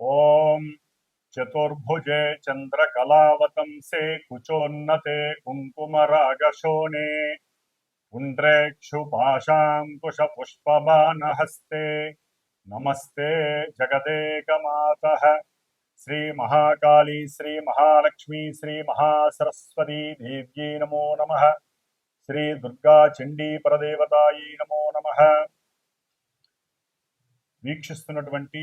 ॐ चतुर्भुजे चन्द्रकलावतंसे कुचोन्नते कुङ्कुमरागशोणे पुण्ड्रेक्षुपाशाङ्कुशपुष्पबाणहस्ते नमस्ते जगदेकमातः श्रीमहाकाली श्रीमहालक्ष्मी श्रीमहासरस्वती देव्यै नमो नमः శ్రీ చండీ పరదేవతాయి నమో నమ వీక్షిస్తున్నటువంటి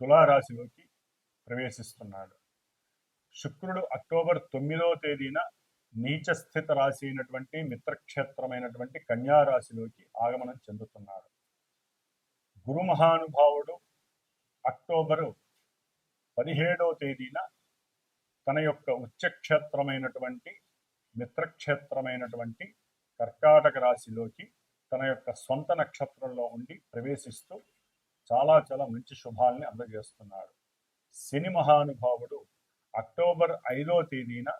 తులారాశిలోకి ప్రవేశిస్తున్నాడు. శుక్రుడు అక్టోబర్ తొమ్మిదవ తేదీన నీచస్థిత రాశి అయినటువంటి మిత్రక్షేత్రమైనటువంటి కన్యారాశిలోకి ఆగమనం చెందుతున్నాడు. గురు మహానుభావుడు అక్టోబరు పదిహేడవ తేదీన తన యొక్క ఉచ్చక్షేత్రమైనటువంటి మిత్రక్షేత్రమైనటువంటి కర్కాటక రాశిలోకి తన యొక్క సొంత నక్షత్రంలో ఉండి ప్రవేశిస్తూ చాలా చాలా మంచి శుభాల్ని అందజేస్తున్నాడు శని మహానుభావుడు అక్టోబర్ ఐదో తేదీన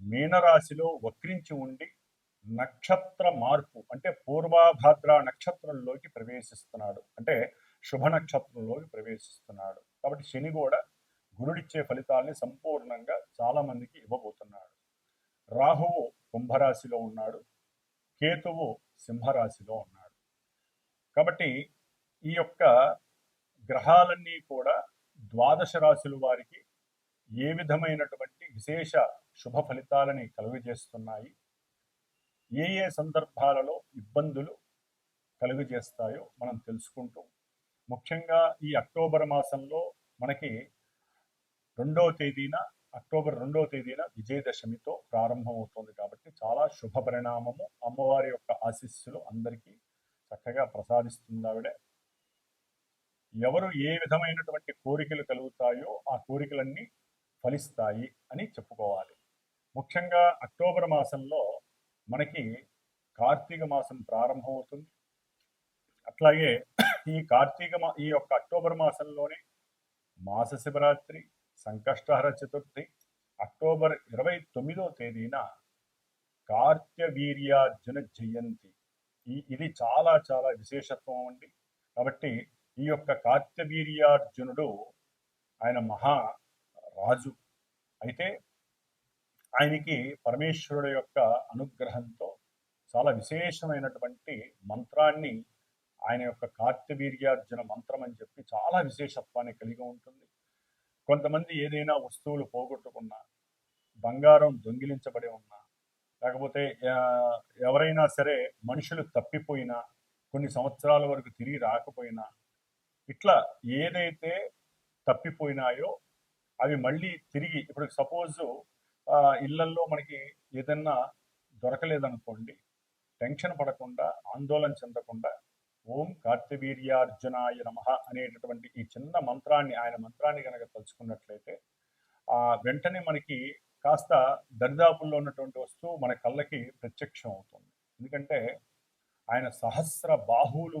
మీనరాశిలో వక్రించి ఉండి నక్షత్ర మార్పు అంటే పూర్వాభాద్ర నక్షత్రంలోకి ప్రవేశిస్తున్నాడు. అంటే శుభ నక్షత్రంలోకి ప్రవేశిస్తున్నాడు. కాబట్టి శని కూడా గురుడిచ్చే ఫలితాల్ని సంపూర్ణంగా చాలామందికి ఇవ్వబోతున్నాడు. రాహువు కుంభరాశిలో ఉన్నాడు. కేతువు సింహరాశిలో ఉన్నాడు. కాబట్టి ఈ యొక్క గ్రహాలన్నీ కూడా ద్వాదశ రాశుల వారికి ఏ విధమైనటువంటి విశేష శుభ ఫలితాలని కలుగజేస్తున్నాయి? ఏ ఏ సందర్భాలలో ఇబ్బందులు కలుగజేస్తాయో మనం తెలుసుకుంటూ ముఖ్యంగా ఈ అక్టోబర్ మాసంలో మనకి రెండవ తేదీన అక్టోబర్ రెండవ తేదీన విజయదశమితో ప్రారంభమవుతుంది కాబట్టి చాలా శుభ పరిణామము అమ్మవారి యొక్క ఆశీస్సులు అందరికీ చక్కగా ప్రసాదిస్తుంది ఆవిడే. ఎవరు ఏ విధమైనటువంటి కోరికలు కలుగుతాయో ఆ కోరికలన్నీ ఫలిస్తాయి అని చెప్పుకోవాలి. ముఖ్యంగా అక్టోబర్ మాసంలో మనకి కార్తీక మాసం ప్రారంభమవుతుంది. అట్లాగే ఈ కార్తీక మా ఈ యొక్క అక్టోబర్ మాసంలోనే మాస శివరాత్రి సంకష్టహర చతుర్థి అక్టోబర్ ఇరవై తొమ్మిదో తేదీన కార్త్యవీర్యార్జున జయంతి. ఈ ఇది చాలా చాలా విశేషత్వం అండి. కాబట్టి ఈ యొక్క కార్తవీర్యార్జునుడు ఆయన మహా రాజు. అయితే ఆయనకి పరమేశ్వరుడు యొక్క అనుగ్రహంతో చాలా విశేషమైనటువంటి మంత్రాన్ని ఆయన యొక్క కార్తవీర్యార్జున మంత్రం అని చెప్పి చాలా విశేషత్వాన్ని కలిగి ఉంటుంది. కొంతమంది ఏదైనా వస్తువులు పోగొట్టుకున్నా బంగారం దొంగిలించబడి ఉన్నా లేకపోతే ఎవరైనా సరే మనుషులు తప్పిపోయినా కొన్ని సంవత్సరాల వరకు తిరిగి రాకపోయినా ఇట్లా ఏదైతే తప్పిపోయినాయో అవి మళ్ళీ తిరిగి ఇప్పుడు సపోజ్ ఇళ్ళల్లో మనకి ఏదన్నా దొరకలేదనుకోండి టెన్షన్ పడకుండా ఆందోళన చెందకుండా ఓం కార్తవీర్యార్జునాయ నమ అనేటటువంటి ఈ చిన్న మంత్రాన్ని ఆయన మంత్రాన్ని కనుక తలుచుకున్నట్లయితే ఆ వెంటనే మనకి కాస్త దరిదాపుల్లో ఉన్నటువంటి వస్తువు మన కళ్ళకి ప్రత్యక్షం అవుతుంది ఎందుకంటే ఆయన సహస్ర బాహువులు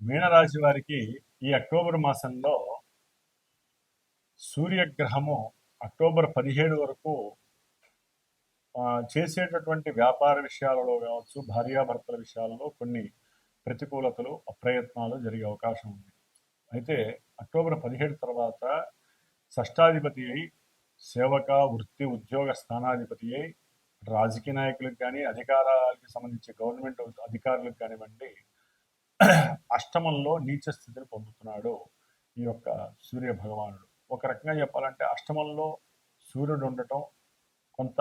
మీనరాశి వారికి ఈ అక్టోబర్ మాసంలో సూర్యగ్రహము అక్టోబర్ పదిహేడు వరకు చేసేటటువంటి వ్యాపార విషయాలలో కావచ్చు భార్యాభర్తల విషయాలలో కొన్ని ప్రతికూలతలు అప్రయత్నాలు జరిగే అవకాశం ఉంది. అయితే అక్టోబర్ పదిహేడు తర్వాత షష్టాధిపతి అయి సేవక వృత్తి ఉద్యోగ స్థానాధిపతి అయి రాజకీయ నాయకులకు కానీ అధికారాలకు సంబంధించి గవర్నమెంట్ అధికారులకు కానివ్వండి అష్టమంలో నీచ స్థితిని పొందుతున్నాడు ఈ యొక్క సూర్య భగవానుడు. ఒక రకంగా చెప్పాలంటే అష్టమంలో సూర్యుడు ఉండటం కొంత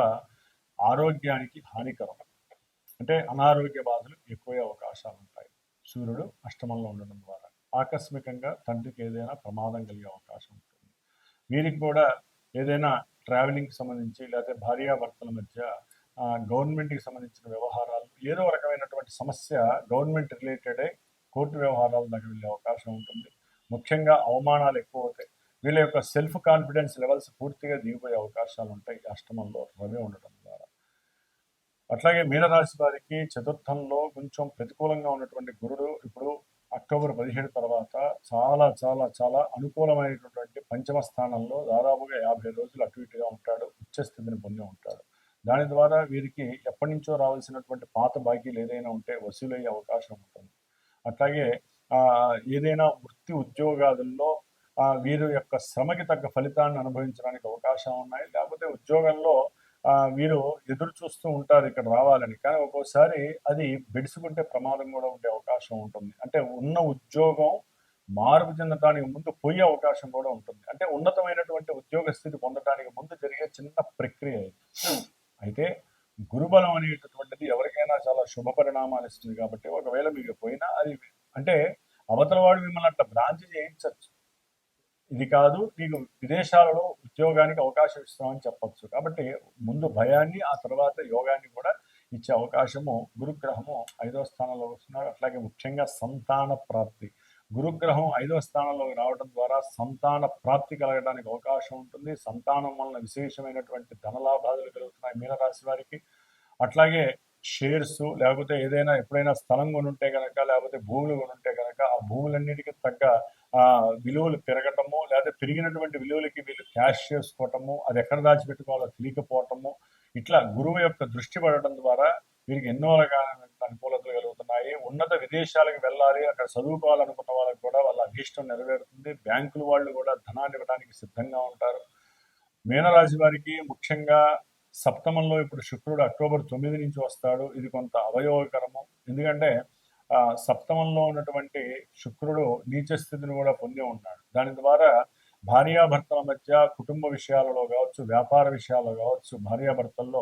ఆరోగ్యానికి హానికరం. అంటే అనారోగ్య బాధలు ఎక్కువే అవకాశాలు ఉంటాయి. సూర్యుడు అష్టమంలో ఉండడం ద్వారా ఆకస్మికంగా తండ్రికి ఏదైనా ప్రమాదం కలిగే అవకాశం ఉంటుంది. వీరికి కూడా ఏదైనా ట్రావెలింగ్కి సంబంధించి లేకపోతే భార్యాభర్తల మధ్య గవర్నమెంట్కి సంబంధించిన వ్యవహారాలు ఏదో రకమైనటువంటి సమస్య గవర్నమెంట్ రిలేటెడ్ కోర్టు వ్యవహారాల దగ్గర వెళ్ళే అవకాశం ఉంటుంది. ముఖ్యంగా అవమానాలు ఎక్కువ అవుతాయి వీళ్ళ యొక్క సెల్ఫ్ కాన్ఫిడెన్స్ లెవెల్స్ పూర్తిగా దిగిపోయే అవకాశాలు ఉంటాయి ఈ అష్టమంలో రవి ఉండటం ద్వారా. అట్లాగే మీనరాశి వారికి చతుర్థంలో కొంచెం ప్రతికూలంగా ఉన్నటువంటి గురుడు ఇప్పుడు అక్టోబర్ పదిహేడు తర్వాత చాలా చాలా చాలా అనుకూలమైనటువంటి పంచమ స్థానంలో దాదాపుగా యాభై రోజులు అటు ఇటుగా ఉంటాడు ఉచ్చస్థితిని పొంది ఉంటాడు. దాని ద్వారా వీరికి ఎప్పటి నుంచో రావాల్సినటువంటి పాత బాకీలు ఏదైనా ఉంటే వసూలయ్యే అవకాశం ఉంటుంది. అట్లాగే ఆ, ఏదైనా వృత్తి ఉద్యోగాదుల్లో ఆ, యొక్క శ్రమకి తగ్గ ఫలితాన్ని అనుభవించడానికి అవకాశం ఉన్నాయి. లేకపోతే ఉద్యోగంలో ఆ, వీరు ఎదురు చూస్తూ ఉంటారు ఇక్కడ రావాలని. కానీ ఒక్కోసారి అది బెడిసుకుంటే ప్రమాదం కూడా ఉండే అవకాశం ఉంటుంది. అంటే ఉన్న ఉద్యోగం మార్పు చెందడానికి ముందు పోయే అవకాశం కూడా ఉంటుంది. అంటే ఉన్నతమైనటువంటి ఉద్యోగ స్థితి పొందడానికి ముందు జరిగే చిన్న ప్రక్రియ అయితే గురుబలం అనేటటువంటిది ఏదైనా చాలా శుభ పరిణామాలు ఇస్తుంది కాబట్టి ఒకవేళ మీకు పోయినా అది అంటే అవతల వాడు మిమ్మల్ని అట్లా బ్రాంచ్ చేయించవచ్చు ఇది కాదు నీకు విదేశాలలో ఉద్యోగానికి అవకాశం ఇస్తామని చెప్పచ్చు. కాబట్టి ముందు భయాన్ని ఆ తర్వాత యోగాన్ని కూడా ఇచ్చే అవకాశము గురుగ్రహము ఐదో స్థానంలో వస్తున్నారు. అట్లాగే ముఖ్యంగా సంతాన ప్రాప్తి. గురుగ్రహం ఐదవ స్థానంలోకి రావడం ద్వారా సంతాన ప్రాప్తి కలగడానికి అవకాశం ఉంటుంది. సంతానం వలన విశేషమైనటువంటి ధనలాభాలు కలుగుతున్నాయి మీనరాశి వారికి. అట్లాగే షేర్స్ లేకపోతే ఏదైనా ఎప్పుడైనా స్థలం కొనుంటే కనుక లేకపోతే భూములు కొనుంటే కనుక ఆ భూములన్నిటికీ తగ్గ ఆ విలువలు పెరగటము లేదా పెరిగినటువంటి విలువలకి వీళ్ళు క్యాష్ చేసుకోవటము అది ఎక్కడ దాచిపెట్టుకోవాలో తెలియకపోవటము ఇట్లా గురువు యొక్క దృష్టి పడటం ద్వారా వీరికి ఎన్నో రకాల అనుకూలతలు కలుగుతున్నాయి. ఉన్నత విదేశాలకు వెళ్ళాలి అక్కడ చదువుకోవాలనుకున్న వాళ్ళకి కూడా వాళ్ళ అభీష్టం నెరవేరుతుంది. బ్యాంకుల వాళ్ళు కూడా ధనాన్ని ఇవ్వడానికి సిద్ధంగా ఉంటారు. మీనరాశి వారికి ముఖ్యంగా సప్తమంలో ఇప్పుడు శుక్రుడు అక్టోబర్ తొమ్మిది నుంచి వస్తాడు. ఇది కొంత అవయోగకరము ఎందుకంటే సప్తమంలో ఉన్నటువంటి శుక్రుడు నీచ స్థితిని కూడా పొంది ఉన్నాడు. దాని ద్వారా భార్యాభర్తల మధ్య కుటుంబ విషయాలలో కావచ్చు వ్యాపార విషయాల్లో కావచ్చు భార్యాభర్తల్లో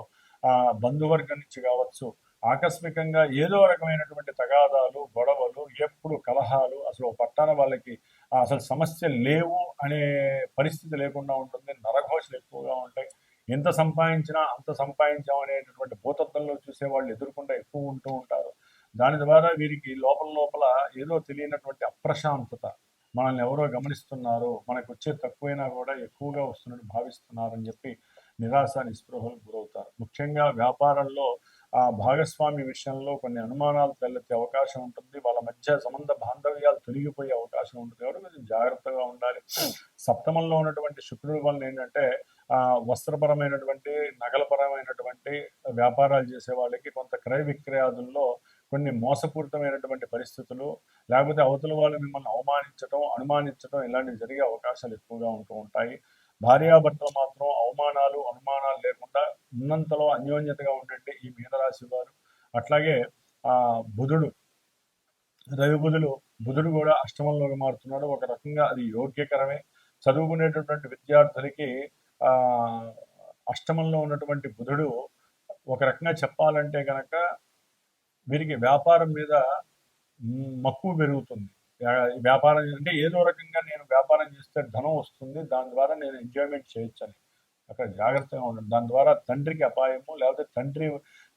బంధువర్గం నుంచి కావచ్చు ఆకస్మికంగా ఏదో రకమైనటువంటి తగాదాలు గొడవలు ఎప్పుడు కలహాలు అసలు పట్టాన పట్టణ వాళ్ళకి అసలు సమస్య లేవు అనే పరిస్థితి లేకుండా ఉంటుంది. నరఘోషలు ఎక్కువగా ఉంటాయి. ఎంత సంపాదించినా అంత సంపాదించాం అనేటటువంటి భూతత్వంలో చూసే వాళ్ళు ఎదుర్కొంటే ఎక్కువ ఉంటూ ఉంటారు. దాని ద్వారా వీరికి లోపల లోపల ఏదో తెలియనటువంటి అప్రశాంతత మనల్ని ఎవరో గమనిస్తున్నారు మనకు వచ్చే తక్కువైనా కూడా ఎక్కువగా వస్తున్నట్టు భావిస్తున్నారని చెప్పి నిరాశ నిస్పృహలకు గురవుతారు. ముఖ్యంగా వ్యాపారంలో ఆ భాగస్వామి విషయంలో కొన్ని అనుమానాలు తలెత్తే అవకాశం ఉంటుంది. వాళ్ళ మధ్య సంబంధ బాంధవ్యాలు తొలగిపోయే అవకాశం ఉంటుంది. కాబట్టి కొంచెం జాగ్రత్తగా ఉండాలి. సప్తమంలో ఉన్నటువంటి శుక్రుడు వల్ల ఏంటంటే వస్త్రపరమైనటువంటి నగలపరమైనటువంటి వ్యాపారాలు చేసే వాళ్ళకి కొంత క్రయ విక్రయాదుల్లో కొన్ని మోసపూరితమైనటువంటి పరిస్థితులు లేకపోతే అవతల వాళ్ళు మిమ్మల్ని అవమానించడం అనుమానించడం ఇలాంటివి జరిగే అవకాశాలు ఎక్కువగా ఉంటూ ఉంటాయి. భార్యాభర్తలు మాత్రం అవమానాలు అనుమానాలు లేకుండా ఉన్నంతలో అన్యోన్యతగా ఉండండి ఈ మీనరాశి వారు. అట్లాగే ఆ బుధుడు రవి బుధుడు బుధుడు కూడా అష్టమంలోకి మారుతున్నాడు. ఒక రకంగా అది యోగ్యకరమే. చదువుకునేటటువంటి విద్యార్థులకి అష్టమంలో ఉన్నటువంటి బుధుడు ఒక రకంగా చెప్పాలంటే కనుక వీరికి వ్యాపారం మీద మక్కువ పెరుగుతుంది. వ్యాపారం అంటే ఏదో రకంగా నేను వ్యాపారం చేస్తే ధనం వస్తుంది దాని ద్వారా నేను ఎంజాయ్మెంట్ చేయొచ్చని. అక్కడ జాగ్రత్తగా ఉండండి. దాని ద్వారా తండ్రికి అపాయము లేకపోతే తండ్రి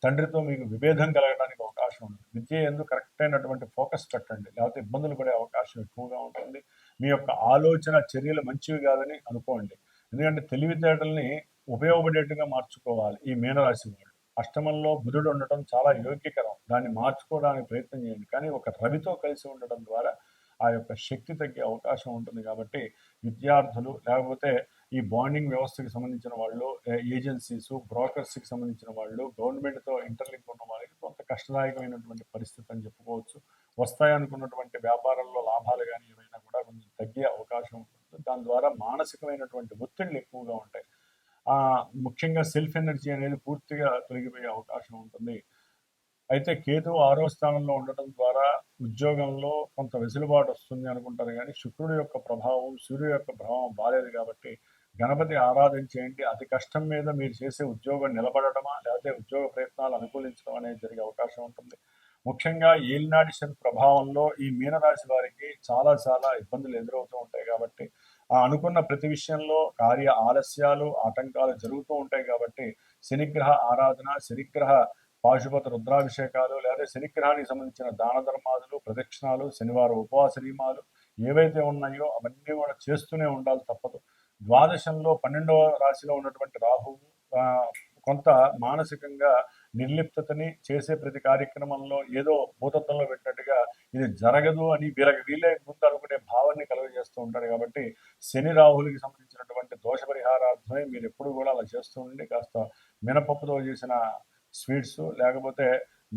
తండ్రితో మీకు విభేదం కలగడానికి అవకాశం ఉంటుంది. విద్య ఎందుకు కరెక్ట్ అయినటువంటి ఫోకస్ పెట్టండి. లేకపోతే ఇబ్బందులు పడే అవకాశం ఎక్కువగా ఉంటుంది. మీ యొక్క ఆలోచన చర్యలు మంచివి కాదని అనుకోండి. ఎందుకంటే తెలివితేటల్ని ఉపయోగపడేట్టుగా మార్చుకోవాలి ఈ మీనరాశి వాళ్ళు. అష్టమంలో బుధుడు ఉండటం చాలా యోగ్యకరం. దాన్ని మార్చుకోవడానికి ప్రయత్నం చేయండి. కానీ ఒక రవితో కలిసి ఉండటం ద్వారా ఆ యొక్క శక్తి తగ్గే అవకాశం ఉంటుంది కాబట్టి విద్యార్థులు లేకపోతే ఈ బాండింగ్ వ్యవస్థకి సంబంధించిన వాళ్ళు ఏజెన్సీస్ బ్రోకర్స్కి సంబంధించిన వాళ్ళు గవర్నమెంట్తో ఇంటర్లింక్ ఉన్న వాళ్ళకి కొంత కష్టదాయకమైనటువంటి పరిస్థితి అని చెప్పుకోవచ్చు. వస్తాయనుకున్నటువంటి వ్యాపారంలో లాభాలు కానీ ఏమైనా కూడా కొంచెం తగ్గే అవకాశం ఉంటుంది. దాని ద్వారా మానసికమైనటువంటి ఒత్తిళ్ళు ఎక్కువగా ఉంటాయి. ముఖ్యంగా సెల్ఫ్ ఎనర్జీ అనేది పూర్తిగా తొలగిపోయే అవకాశం ఉంటుంది. అయితే కేతు ఆరో స్థానంలో ఉండటం ద్వారా ఉద్యోగంలో కొంత వెసులుబాటు వస్తుంది అనుకుంటారు కానీ శుక్రుడు యొక్క ప్రభావం సూర్యుడు యొక్క ప్రభావం బాలేదు కాబట్టి గణపతి ఆరాధించేయండి అతి కష్టం మీద మీరు చేసే ఉద్యోగం నిలబడటమా? లేకపోతే ఉద్యోగ ప్రయత్నాలు అనుకూలించడం అనేది జరిగే అవకాశం ఉంటుంది. ముఖ్యంగా ఏలినాటి శని ప్రభావంలో ఈ మీనరాశి వారికి చాలా చాలా ఇబ్బందులు ఎదురవుతూ ఉంటాయి కాబట్టి అనుకున్న ప్రతి విషయంలో కార్య ఆలస్యాలు ఆటంకాలు జరుగుతూ ఉంటాయి కాబట్టి శనిగ్రహ ఆరాధన శనిగ్రహ పాశుపత రుద్రాభిషేకాలు లేదా శనిగ్రహానికి సంబంధించిన దాన ధర్మాదులు ప్రదక్షిణాలు శనివారం ఉపవాస నియమాలు ఏవైతే ఉన్నాయో అవన్నీ కూడా చేస్తూనే ఉండాలి తప్పదు. ద్వాదశంలో పన్నెండవ రాశిలో ఉన్నటువంటి రాహువు కొంత మానసికంగా నిర్లిప్తని చేసే ప్రతి కార్యక్రమంలో ఏదో భూతత్వంలో పెట్టినట్టుగా ఇది జరగదు అని వీళ్ళకి వీళ్ళే చేస్తూ ఉంటారు. కాబట్టి శని రాహులకి సంబంధించినటువంటి దోష పరిహారార్థమే మీరు ఎప్పుడు కూడా అలా చేస్తూ ఉండి కాస్త మినపప్పుతో చేసిన స్వీట్స్ లేకపోతే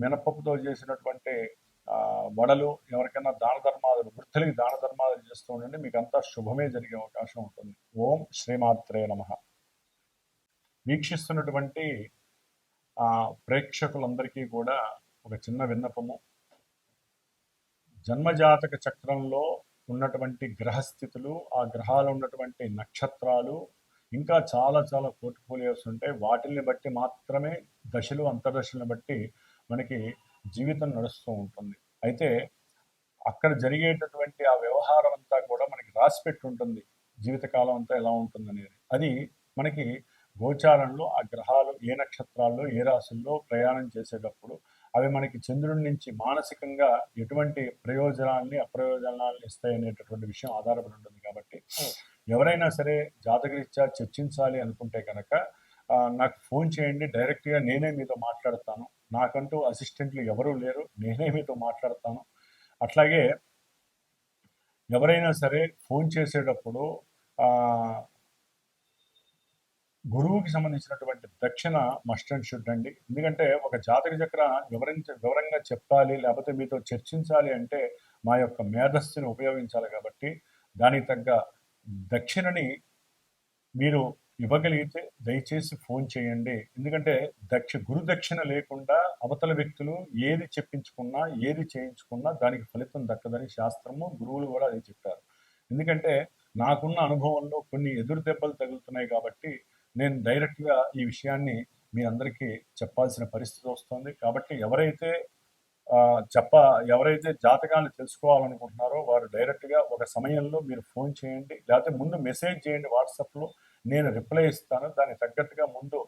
మినపప్పుతో చేసినటువంటి వడలు ఎవరికైనా దాన ధర్మాలు వృద్ధులకి దాన ధర్మాలు చేస్తూ ఉండండి. మీకు అంతా శుభమే జరిగే అవకాశం ఉంటుంది. ఓం శ్రీమాత్రే నమ. వీక్షిస్తున్నటువంటి ప్రేక్షకులందరికీ కూడా ఒక చిన్న విన్నపము. జన్మజాతక చక్రంలో ఉన్నటువంటి గ్రహస్థితులు ఆ గ్రహాలు ఉన్నటువంటి నక్షత్రాలు ఇంకా చాలా చాలా పోర్ట్ఫోలియోస్ ఉంటాయి వాటిల్ని బట్టి మాత్రమే దశలు అంతర్దశలను బట్టి మనకి జీవితం నడుస్తూ ఉంటుంది. అయితే అక్కడ జరిగేటటువంటి ఆ వ్యవహారం అంతా కూడా మనకి రాసిపెట్టి ఉంటుంది. జీవితకాలం అంతా ఎలా ఉంటుంది అనేది అది మనకి గోచారంలో ఆ గ్రహాలు ఏ నక్షత్రాల్లో ఏ రాశుల్లో ప్రయాణం చేసేటప్పుడు అవి మనకి చంద్రుడి నుంచి మానసికంగా ఎటువంటి ప్రయోజనాల్ని అప్రయోజనాల్ని ఇస్తాయి అనేటటువంటి విషయం ఆధారపడి ఉంటుంది కాబట్టి ఎవరైనా సరే జాతకరీత్యా చర్చించాలి అనుకుంటే కనుక నాకు ఫోన్ చేయండి డైరెక్ట్గా నేనే మీతో మాట్లాడతాను. నాకంటూ అసిస్టెంట్లు ఎవరూ లేరు నేనే మీతో మాట్లాడతాను. అట్లాగే ఎవరైనా సరే ఫోన్ చేసేటప్పుడు గురువుకి సంబంధించినటువంటి దక్షిణ మస్ట్ అండ్ షుడ్ అండి. ఎందుకంటే ఒక జాతక చక్ర వివరించ వివరంగా చెప్పాలి లేకపోతే మీతో చర్చించాలి అంటే మా యొక్క మేధస్సుని ఉపయోగించాలి కాబట్టి దానికి తగ్గ దక్షిణని మీరు ఇవ్వగలిగితే దయచేసి ఫోన్ చేయండి. ఎందుకంటే దక్ష గురు దక్షిణ లేకుండా అవతల వ్యక్తులు ఏది చెప్పించుకున్నా ఏది చేయించుకున్నా దానికి ఫలితం దక్కదని శాస్త్రము గురువులు కూడా అది చెప్పారు. ఎందుకంటే నాకున్న అనుభవంలో కొన్ని ఎదురు దెబ్బలు తగులుతున్నాయి కాబట్టి నేను డైరెక్ట్గా ఈ విషయాన్ని మీ అందరికీ చెప్పాల్సిన పరిస్థితి వస్తుంది. కాబట్టి ఎవరైతే చెప్ప ఎవరైతే జాతకాన్ని తెలుసుకోవాలనుకుంటున్నారో వారు డైరెక్ట్గా ఒక సమయంలో మీరు ఫోన్ చేయండి లేకపోతే ముందు మెసేజ్ చేయండి వాట్సాప్లో. నేను రిప్లై ఇస్తాను. దానికి తగ్గట్టుగా ముందు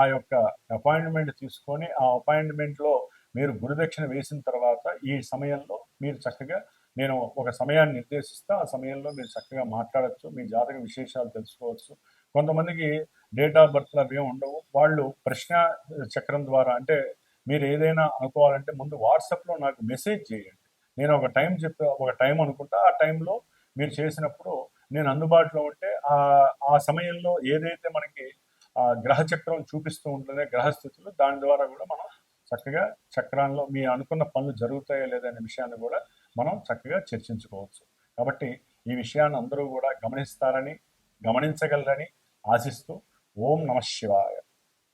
ఆ యొక్క అపాయింట్మెంట్ తీసుకొని ఆ అపాయింట్మెంట్లో మీరు గురుదక్షిణ వేసిన తర్వాత ఈ సమయంలో మీరు చక్కగా నేను ఒక సమయాన్ని నిర్దేశిస్తే ఆ సమయంలో మీరు చక్కగా మాట్లాడచ్చు మీ జాతక విశేషాలు తెలుసుకోవచ్చు. కొంతమందికి డేట్ ఆఫ్ బర్త్లు అవి ఉండవు. వాళ్ళు ప్రశ్న చక్రం ద్వారా అంటే మీరు ఏదైనా అనుకోవాలంటే ముందు వాట్సాప్లో నాకు మెసేజ్ చేయండి. నేను ఒక టైం చెప్పి ఒక టైం అనుకుంటా ఆ టైంలో మీరు చేసినప్పుడు నేను అందుబాటులో ఉంటే ఆ ఆ సమయంలో ఏదైతే మనకి ఆ గ్రహ చక్రం చూపిస్తూ ఉంటుందో గ్రహస్థితులు దాని ద్వారా కూడా మనం చక్కగా చక్రాల్లో మీ అనుకున్న పనులు జరుగుతాయో లేదనే విషయాన్ని కూడా మనం చక్కగా చర్చించుకోవచ్చు. కాబట్టి ఈ విషయాన్ని అందరూ కూడా గమనిస్తారని గమనించగలరని ఆశిస్తూ ఓం నమ శివాయ.